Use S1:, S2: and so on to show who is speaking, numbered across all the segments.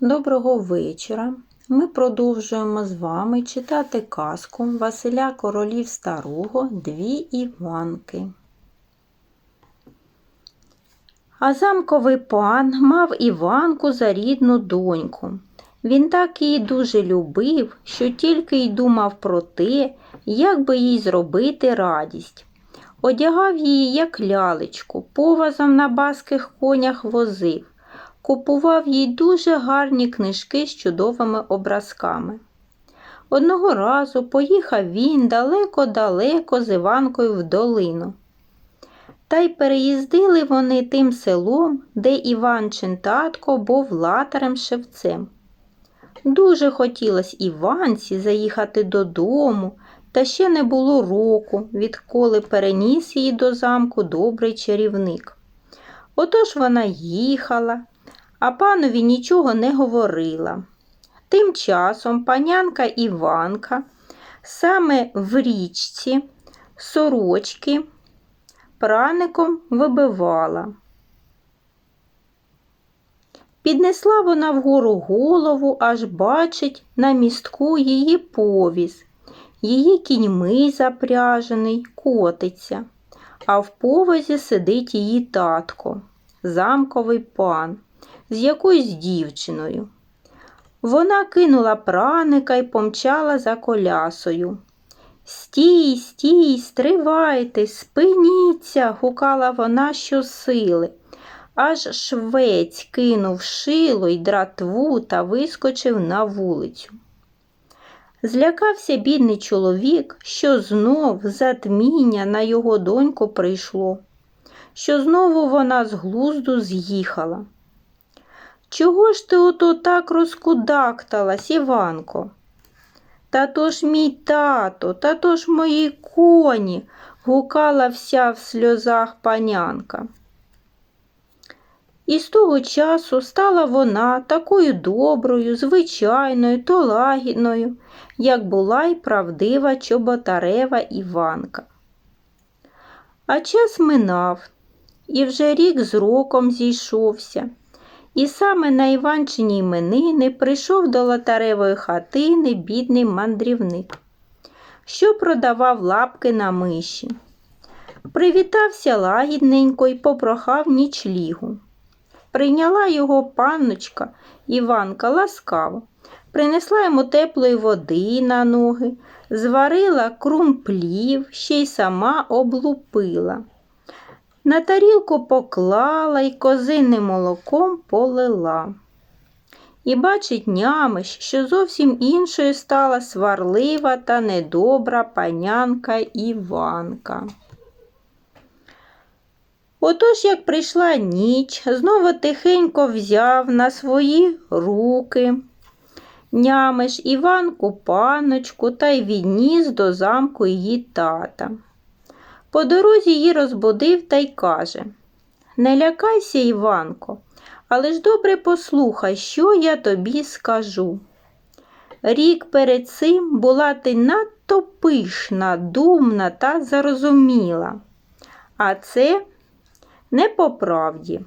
S1: Доброго вечора. Ми продовжуємо з вами читати казку Василя Королів Старого Дві Іванки. А замковий пан мав Іванку за рідну доньку. Він так її дуже любив, що тільки й думав про те, як би їй зробити радість. Одягав її, як лялечку, повазом на баских конях возив купував їй дуже гарні книжки з чудовими образками. Одного разу поїхав він далеко-далеко з Іванкою в долину. Та й переїздили вони тим селом, де Іванчин татко був латарем шевцем. Дуже хотілося Іванці заїхати додому, та ще не було року, відколи переніс її до замку добрий чарівник. Отож вона їхала, а панові нічого не говорила. Тим часом панянка Іванка саме в річці сорочки праником вибивала. Піднесла вона вгору голову, аж бачить на містку її повіз, її кіньми запряжений, котиться, а в повозі сидить її татко, замковий пан з якоюсь дівчиною. Вона кинула праника й помчала за колясою. Стій, стій, стривайте, спиніться, гукала вона щосили. Аж швець кинув шило й дратву та вискочив на вулицю. Злякався бідний чоловік, що знов затміння на його доньку прийшло, що знову вона з глузду з'їхала. Чого ж ти ото так розкудакталась, Іванко? Та то ж мій тато, та то ж мої коні, гукала вся в сльозах панянка. І з того часу стала вона такою доброю, звичайною, то лагідною, як була й правдива чоботарева Іванка. А час минав, і вже рік з роком зійшовся. І саме на Іванчині іменини прийшов до лотаревої хатини бідний мандрівник, що продавав лапки на миші. Привітався лагідненько і попрохав нічлігу. Прийняла його панночка Іванка ласкаво, принесла йому теплої води на ноги, зварила крумплів, ще й сама облупила. На тарілку поклала й козиним молоком полила. І бачить нямиш, що зовсім іншою стала сварлива та недобра панянка Іванка. Отож, як прийшла ніч, знову тихенько взяв на свої руки нямиш Іванку паночку та й відніс до замку її тата. По дорозі її розбудив та й каже Не лякайся, Іванко, але ж добре послухай, що я тобі скажу. Рік перед цим була ти надто пишна, думна та зарозуміла, а це не по правді.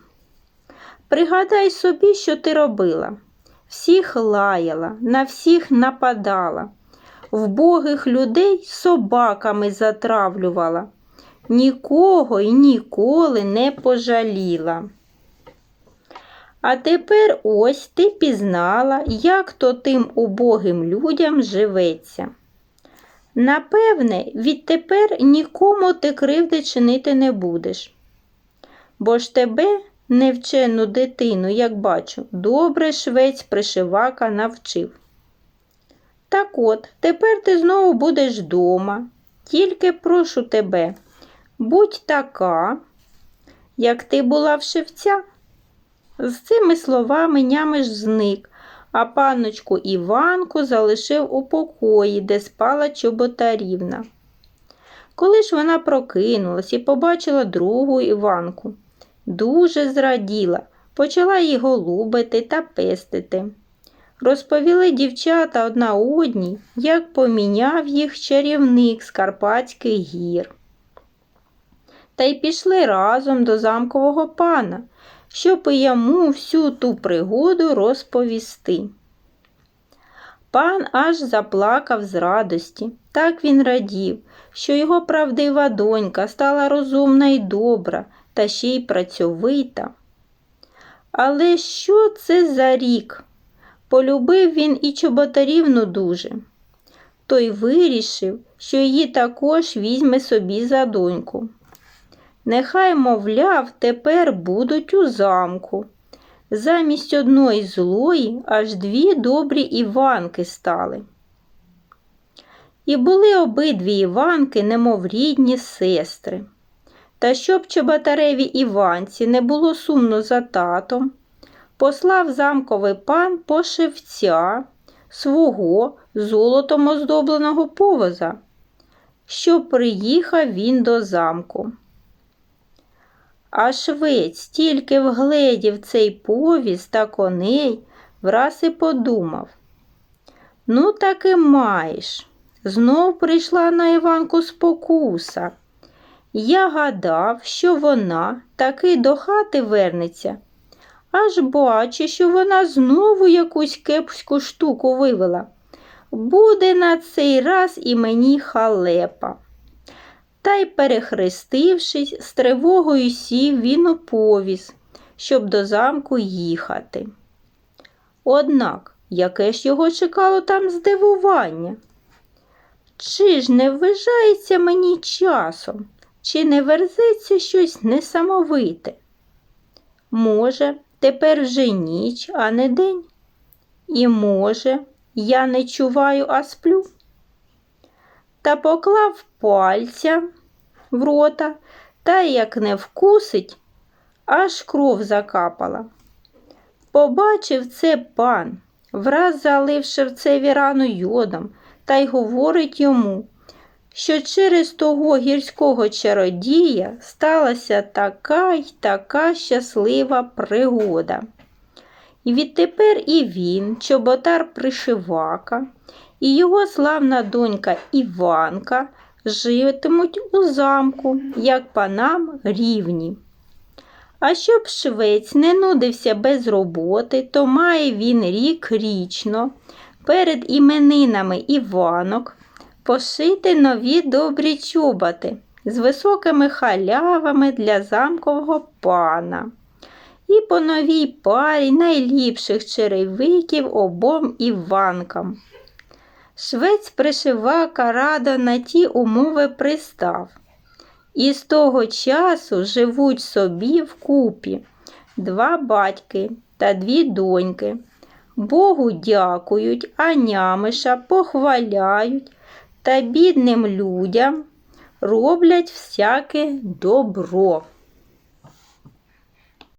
S1: Пригадай собі, що ти робила. Всіх лаяла, на всіх нападала, вбогих людей собаками затравлювала нікого і ніколи не пожаліла. А тепер ось ти пізнала, як то тим убогим людям живеться. Напевне, відтепер нікому ти кривди чинити не будеш. Бо ж тебе, невчену дитину, як бачу, добре швець пришивака навчив. Так от, тепер ти знову будеш дома, тільки прошу тебе. Будь така, як ти була в шевця. З цими словами нямиш зник, а панночку Іванку залишив у покої, де спала чоботарівна. Коли ж вона прокинулась і побачила другу Іванку, дуже зраділа, почала її голубити та пестити. Розповіли дівчата одна одній, як поміняв їх чарівник з Карпатських гір та й пішли разом до замкового пана, щоб і йому всю ту пригоду розповісти. Пан аж заплакав з радості. Так він радів, що його правдива донька стала розумна і добра, та ще й працьовита. Але що це за рік? Полюбив він і чоботарівну дуже. Той вирішив, що її також візьме собі за доньку. Нехай, мовляв, тепер будуть у замку. Замість одної злої аж дві добрі Іванки стали. І були обидві Іванки, немов рідні сестри. Та щоб чоботареві Іванці не було сумно за татом, послав замковий пан пошивця свого золотом оздобленого повоза, що приїхав він до замку. А швець тільки вгледів цей повіз та коней, враз і подумав. Ну, таки маєш. Знов прийшла на Іванку спокуса. Я гадав, що вона таки до хати вернеться, аж бачу, що вона знову якусь кепську штуку вивела. Буде на цей раз і мені халепа. Та й, перехрестившись, з тривогою сів він у повіз, щоб до замку їхати. Однак, яке ж його чекало там здивування? Чи ж не ввижається мені часом, чи не верзеться щось несамовите? Може, тепер вже ніч, а не день? І може, я не чуваю, а сплю? Та поклав пальця в рота, та як не вкусить, аж кров закапала. Побачив це пан, враз залив шевцеві рану йодом та й говорить йому, що через того гірського чародія сталася така й така щаслива пригода. І відтепер і він, чоботар пришивака, і його славна донька Іванка житимуть у замку, як панам рівні. А щоб швець не нудився без роботи, то має він рік річно перед іменинами Іванок пошити нові добрі чоботи з високими халявами для замкового пана. І по новій парі найліпших черевиків обом Іванкам. Швець пришивака радо на ті умови пристав. І з того часу живуть собі вкупі два батьки та дві доньки. Богу дякують, а нямиша похваляють та бідним людям роблять всяке добро.